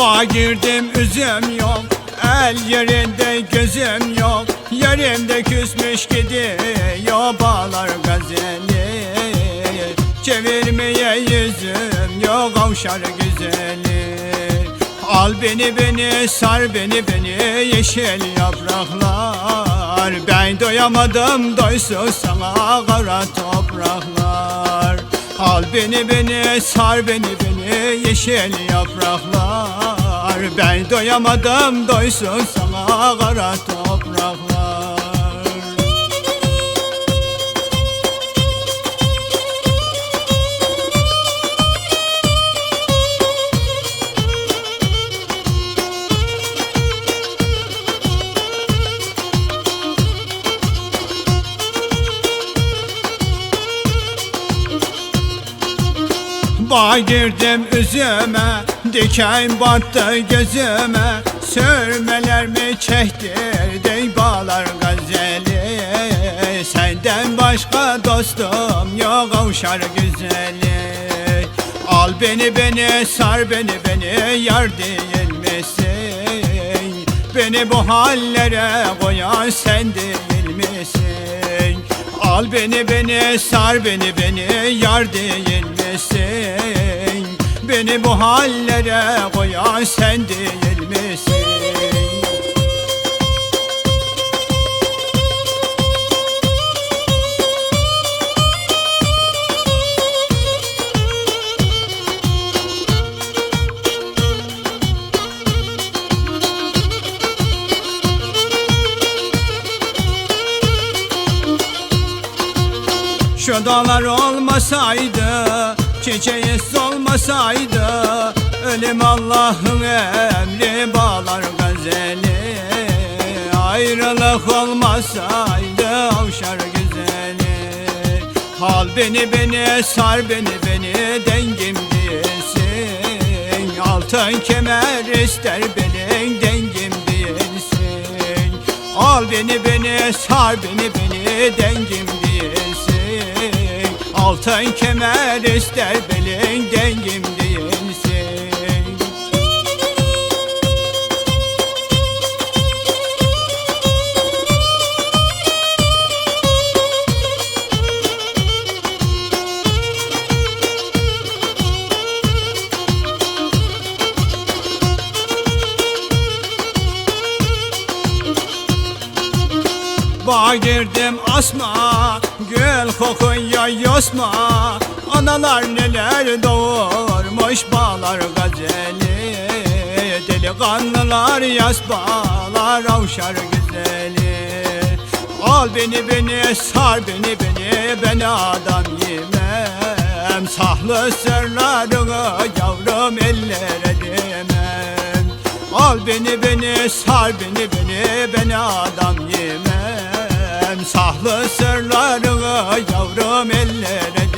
Bağa girdim üzüm yok. El yerinde gözüm yok. Yerimde küsmüş gidiyor bağlar gazeli. Çevirmeye yüzüm yok avşar güzeli. Al beni beni sar beni beni yeşil yapraklar. Ben doyamadım doysun sana kara topraklar Al beni beni sar beni beni yeşil yapraklar. Ben doyamadım doysun sana kara Bağ girdim üzüme Diken battı gözüme. Sürmeler mi çektirdi bağlar gazeli? Senden başka dostum yok avşar güzeli. Al beni beni sar beni beni yar değil misin? Beni bu hallere koyan sen değil misin? Al beni beni sar beni beni yar değil misin Beni bu hallere koyan sen değil misin? Şu dağlar olmasaydı Çiçeği solmasaydı Ölüm Allah'ın emri bağlar gazeli Ayrılık olmasaydı avşar güzeli. Hal beni beni sar beni beni dengim değilsin Altın kemer ister belin dengim değilsin Al beni beni sar beni beni dengim Altın kemer ister belin dengim değilsin girdim asma Gül kokuya yosma Analar neler doğurmuş bağlar gazeli. Delikanlılar yas bağlar avşar güzeli. Al beni beni sar beni beni ben adam yemem. Sahlı sırlarını yavrum ellere demem Al beni beni sar beni beni ben adam yemem Sahlı sırlarını yavrum ellere